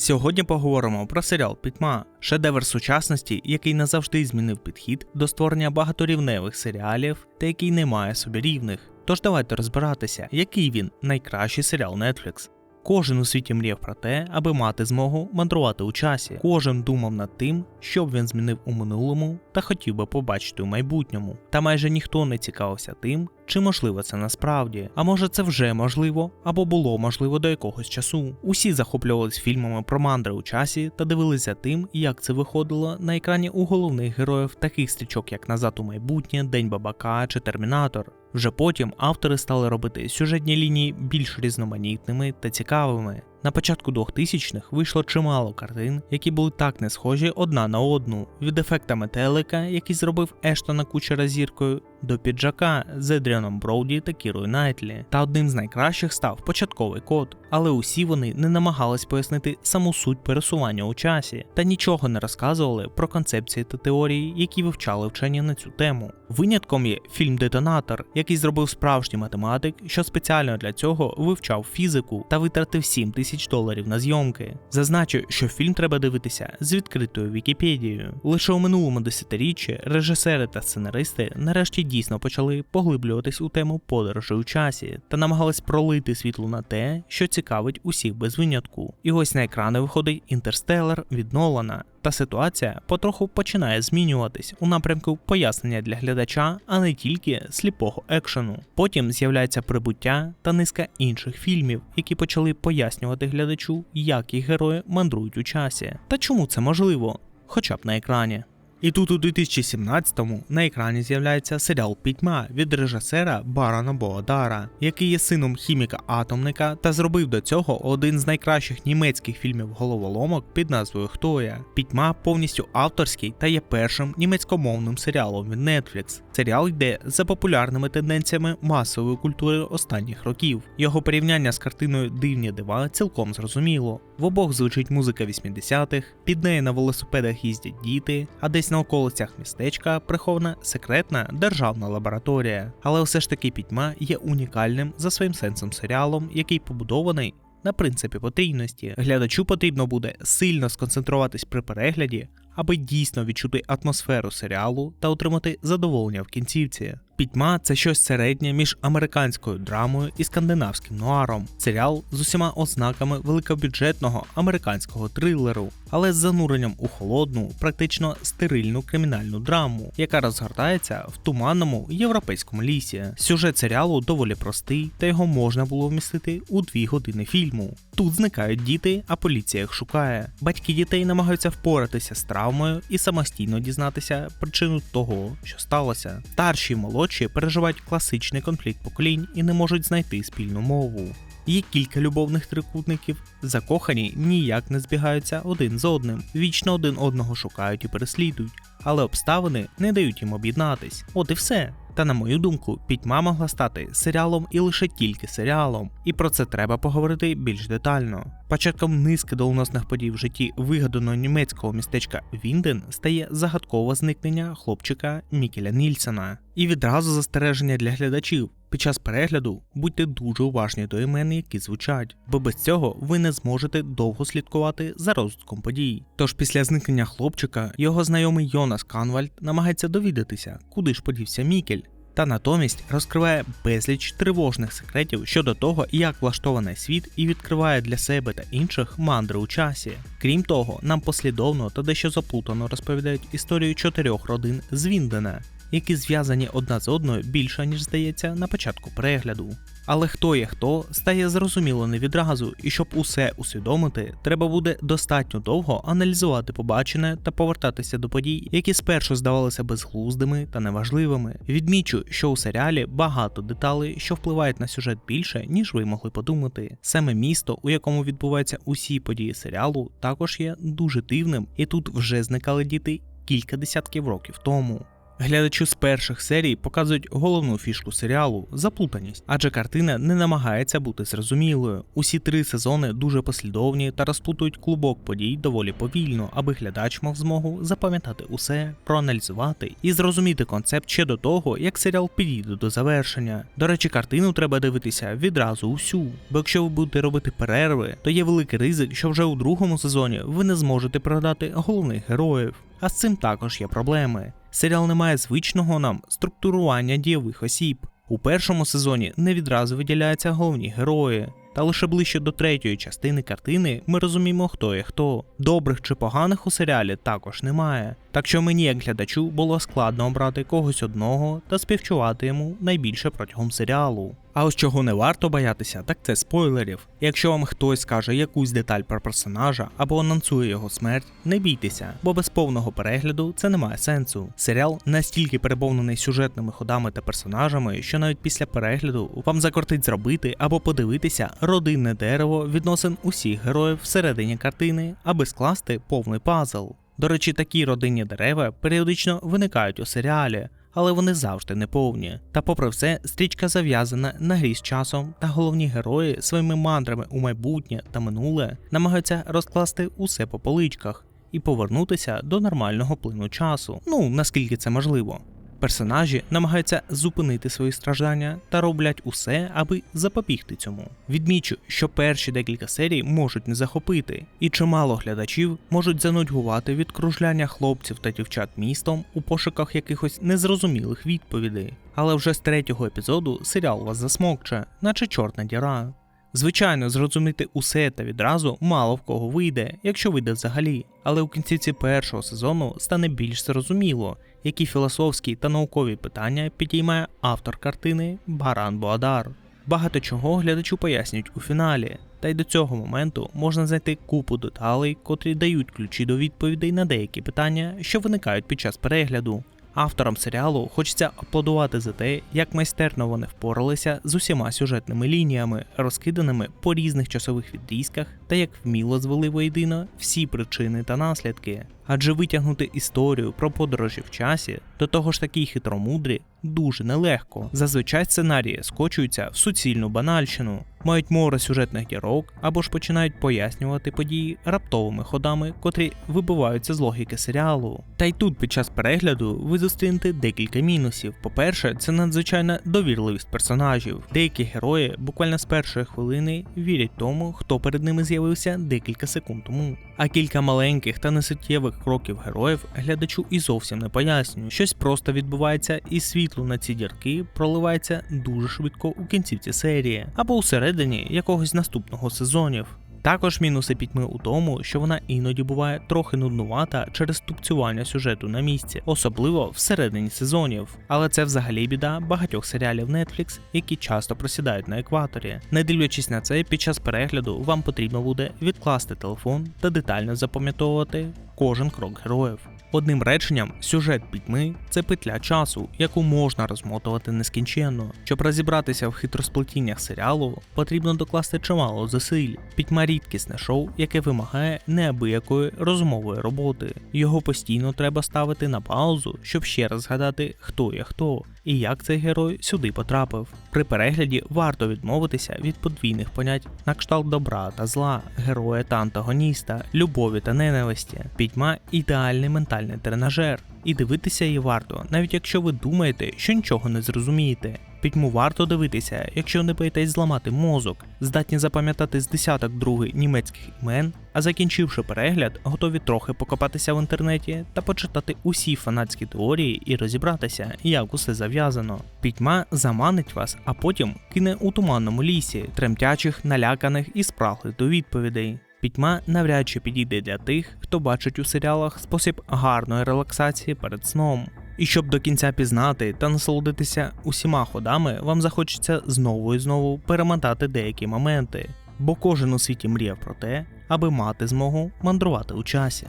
Сьогодні поговоримо про серіал Пітьма, шедевр сучасності, який назавжди змінив підхід до створення багаторівневих серіалів та який не має собі рівних. Тож давайте розбиратися, який він найкращий серіал Netflix. Кожен у світі мріяв про те, аби мати змогу мандрувати у часі. Кожен думав над тим, що б він змінив у минулому та хотів би побачити у майбутньому. Та майже ніхто не цікавився тим, чи можливо це насправді. А може це вже можливо, або було можливо до якогось часу. Усі захоплювались фільмами про мандри у часі та дивилися тим, як це виходило на екрані у головних героїв таких стрічок, як Назад у майбутнє, День Бабака чи Термінатор. Вже потім автори стали робити сюжетні лінії більш різноманітними та цікавими. На початку 2000-х вийшло чимало картин, які були так не схожі одна на одну, від ефекта метелика, який зробив Ештона Кучера зіркою, до піджака з Едріаном Броуді та Кірою Найтлі. Та одним з найкращих став початковий код, але усі вони не намагались пояснити саму суть пересування у часі та нічого не розказували про концепції та теорії, які вивчали вчені на цю тему. Винятком є фільм Детонатор, який зробив справжній математик, що спеціально для цього вивчав фізику та витратив 7 тисяч доларів на зйомки. Зазначу, що фільм треба дивитися з відкритою Вікіпедією. Лише у минулому десятиріччі режисери та сценаристи нарешті дійсно почали поглиблюватись у тему подорожі у часі та намагались пролити світло на те, що цікавить усіх без винятку. І ось на екрани виходить інтерстелер від Нолана. Та ситуація потроху починає змінюватись у напрямку пояснення для глядача, а не тільки сліпого екшену. Потім з'являється прибуття та низка інших фільмів, які почали пояснювати глядачу, як їх герої мандрують у часі. Та чому це можливо, хоча б на екрані. І тут у 2017-му на екрані з'являється серіал Пітьма від режисера Барана Боодара, який є сином хіміка-атомника та зробив до цього один з найкращих німецьких фільмів головоломок під назвою Хто я. Пітьма повністю авторський та є першим німецькомовним серіалом від Netflix. Серіал йде за популярними тенденціями масової культури останніх років. Його порівняння з картиною Дивні дива цілком зрозуміло. В обох звучить музика 80-х, під нею на велосипедах їздять діти, а десь на околицях містечка прихована секретна державна лабораторія. Але все ж таки пітьма є унікальним за своїм сенсом серіалом, який побудований на принципі потрійності. Глядачу потрібно буде сильно сконцентруватись при перегляді, аби дійсно відчути атмосферу серіалу та отримати задоволення в кінцівці. Пітьма це щось середнє між американською драмою і скандинавським нуаром. Серіал з усіма ознаками великобюджетного американського трилеру, але з зануренням у холодну, практично стерильну кримінальну драму, яка розгортається в туманному європейському лісі. Сюжет серіалу доволі простий, та його можна було вмістити у дві години фільму. Тут зникають діти, а поліція їх шукає. Батьки дітей намагаються впоратися з травмою і самостійно дізнатися причину того, що сталося. Старші й молодші переживають класичний конфлікт поколінь і не можуть знайти спільну мову. Є кілька любовних трикутників, закохані ніяк не збігаються один з одним, вічно один одного шукають і переслідують, але обставини не дають їм об'єднатись. От і все. Та на мою думку, пітьма могла стати серіалом і лише тільки серіалом, і про це треба поговорити більш детально. Початком низки доленосних подій в житті вигаданого німецького містечка Вінден стає загадкове зникнення хлопчика Мікеля Нільсена. І відразу застереження для глядачів. Під час перегляду будьте дуже уважні до імен, які звучать, бо без цього ви не зможете довго слідкувати за розвитком подій. Тож після зникнення хлопчика його знайомий Йонас Канвальд намагається довідатися, куди ж подівся Мікель. Та натомість розкриває безліч тривожних секретів щодо того, як влаштований світ і відкриває для себе та інших мандри у часі. Крім того, нам послідовно та дещо заплутано розповідають історію чотирьох родин з Віндена, які зв'язані одна з одною більше, ніж здається, на початку перегляду. Але хто є хто, стає зрозуміло не відразу, і щоб усе усвідомити, треба буде достатньо довго аналізувати побачене та повертатися до подій, які спершу здавалися безглуздими та неважливими. Відмічу, що у серіалі багато деталей, що впливають на сюжет більше, ніж ви могли подумати. Саме місто, у якому відбуваються усі події серіалу, також є дуже дивним, і тут вже зникали діти кілька десятків років тому. Глядачу з перших серій показують головну фішку серіалу заплутаність, адже картина не намагається бути зрозумілою. Усі три сезони дуже послідовні та розплутують клубок подій доволі повільно, аби глядач мав змогу запам'ятати усе, проаналізувати і зрозуміти концепт ще до того, як серіал підійде до завершення. До речі, картину треба дивитися відразу усю, бо якщо ви будете робити перерви, то є великий ризик, що вже у другому сезоні ви не зможете пригадати головних героїв. А з цим також є проблеми. Серіал не має звичного нам структурування дієвих осіб. У першому сезоні не відразу виділяються головні герої, та лише ближче до третьої частини картини ми розуміємо, хто є хто. Добрих чи поганих у серіалі також немає. Так що мені, як глядачу, було складно обрати когось одного та співчувати йому найбільше протягом серіалу. А ось чого не варто боятися, так це спойлерів. Якщо вам хтось скаже якусь деталь про персонажа або анонсує його смерть, не бійтеся, бо без повного перегляду це не має сенсу. Серіал настільки переповнений сюжетними ходами та персонажами, що навіть після перегляду вам закортить зробити або подивитися родинне дерево відносин усіх героїв всередині картини, аби скласти повний пазл. До речі, такі родинні дерева періодично виникають у серіалі, але вони завжди неповні. Та попри все, стрічка зав'язана на грі з часом, та головні герої своїми мандрами у майбутнє та минуле намагаються розкласти усе по поличках і повернутися до нормального плину часу. Ну наскільки це можливо. Персонажі намагаються зупинити свої страждання та роблять усе, аби запобігти цьому. Відмічу, що перші декілька серій можуть не захопити, і чимало глядачів можуть занудьгувати від кружляння хлопців та дівчат містом у пошуках якихось незрозумілих відповідей. Але вже з третього епізоду серіал вас засмокче, наче чорна діра. Звичайно, зрозуміти усе та відразу мало в кого вийде, якщо вийде взагалі, але у кінцівці першого сезону стане більш зрозуміло, які філософські та наукові питання підіймає автор картини Баран Боадар. Багато чого глядачу пояснюють у фіналі, та й до цього моменту можна знайти купу деталей, котрі дають ключі до відповідей на деякі питання, що виникають під час перегляду. Авторам серіалу хочеться аплодувати за те, як майстерно вони впоралися з усіма сюжетними лініями, розкиданими по різних часових відрізках, та як вміло звели воєдино всі причини та наслідки. Адже витягнути історію про подорожі в часі, до того ж такі хитромудрі, дуже нелегко. Зазвичай сценарії скочуються в суцільну банальщину, мають море сюжетних дірок або ж починають пояснювати події раптовими ходами, котрі вибиваються з логіки серіалу. Та й тут під час перегляду ви зустрінете декілька мінусів. По-перше, це надзвичайна довірливість персонажів. Деякі герої буквально з першої хвилини вірять тому, хто перед ними з'явився декілька секунд тому. А кілька маленьких та несуттєвих кроків героїв глядачу і зовсім не пояснює. Щось просто відбувається, і світло на ці дірки проливається дуже швидко у кінцівці серії або у середині якогось наступного сезонів. Також мінуси пітьми у тому, що вона іноді буває трохи нуднувата через тупцювання сюжету на місці, особливо всередині сезонів. Але це взагалі біда багатьох серіалів Netflix, які часто просідають на екваторі. Не дивлячись на це, під час перегляду вам потрібно буде відкласти телефон та детально запам'ятовувати кожен крок героїв. Одним реченням, сюжет пітьми це петля часу, яку можна розмотувати нескінченно. Щоб розібратися в хитросплетіннях серіалу, потрібно докласти чимало зусиль. Пітьма рідкісне шоу, яке вимагає неабиякої розумової роботи. Його постійно треба ставити на паузу, щоб ще раз згадати, хто є хто і як цей герой сюди потрапив. При перегляді варто відмовитися від подвійних понять на кшталт добра та зла, героя та антагоніста, любові та ненависті. Пітьма ідеальний ментальний тренажер. І дивитися її варто, навіть якщо ви думаєте, що нічого не зрозумієте. Пітьму варто дивитися, якщо не боїтесь зламати мозок, здатні запам'ятати з десяток другий німецьких імен, а закінчивши перегляд, готові трохи покопатися в інтернеті та почитати усі фанатські теорії і розібратися, як усе зав'язано. Пітьма заманить вас, а потім кине у туманному лісі, тремтячих, наляканих і спраглих до відповідей. Пітьма навряд чи підійде для тих, хто бачить у серіалах спосіб гарної релаксації перед сном. І щоб до кінця пізнати та насолодитися усіма ходами, вам захочеться знову і знову перемотати деякі моменти, бо кожен у світі мріяв про те, аби мати змогу мандрувати у часі.